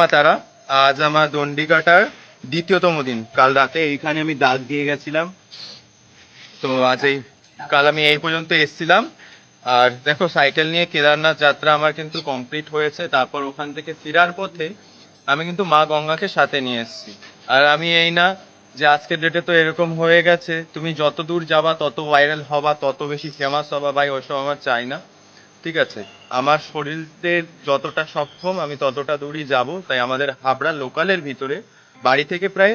মা তারা আজ আমার দণ্ডি কাটার দ্বিতীয়তম দিন। কাল রাতে এইখানে আমি দাগ দিয়ে গেছিলাম। তো আজ এই কাল আমি এই পর্যন্ত এসেছিলাম। আর দেখো, সাইকেল নিয়ে কেদারনাথ যাত্রা আমার কিন্তু কমপ্লিট হয়েছে। তারপর ওখান থেকে ফেরার পথে আমি কিন্তু মা গঙ্গাকে সাথে নিয়ে এসেছি। আর আমি এই না যে আজকের ডেটে তো এরকম হয়ে গেছে, তুমি যত দূর যাবা, তত ভাইরাল হবা, তত বেশি ফেমাস হবা, ভাই, ওসব আমার চাই না। ঠিক আছে। আমার শরীরের যতটা সক্ষম আমি ততটা দূরই যাব, তাই আমাদের হাবড়া লোকালের ভিতরে বাড়ি থেকে প্রায়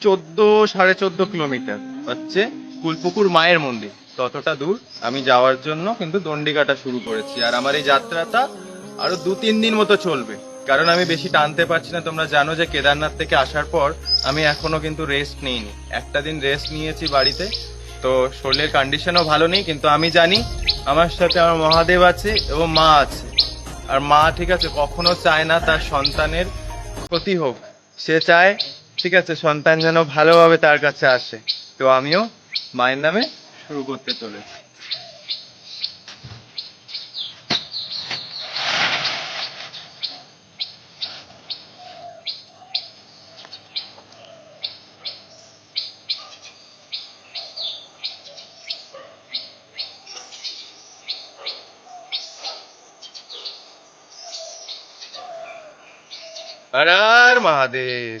চোদ্দ, সাড়ে চোদ্দ কিলোমিটার হচ্ছে কুলপুকুর মায়ের মন্দির। ততটা দূর আমি যাওয়ার জন্য কিন্তু দণ্ডি কাটা শুরু করেছি। আর আমার এই যাত্রাটা আরও দু, তিন দিন মতো চলবে। কারণ আমি বেশি টানতে পারছি না, তোমরা জানো যে কেদারনাথ থেকে আসার পর আমি এখনও কিন্তু রেস্ট নিইনি। একটা দিন রেস্ট নিয়েছি বাড়িতে, তো শরীরের কন্ডিশনও ভালো নেই, কিন্তু আমি জানি আমার সাথে আমার মহাদেব আছে এবং মা আছে। আর মা, ঠিক আছে, কখনো চায় না তার সন্তানের ক্ষতি হোক। সে চায়, ঠিক আছে, সন্তান যেন ভালোভাবে তার কাছে আসে। তো আমিও মায়ের নামে শুরু করতে চলেছি। હર મહાદેવ.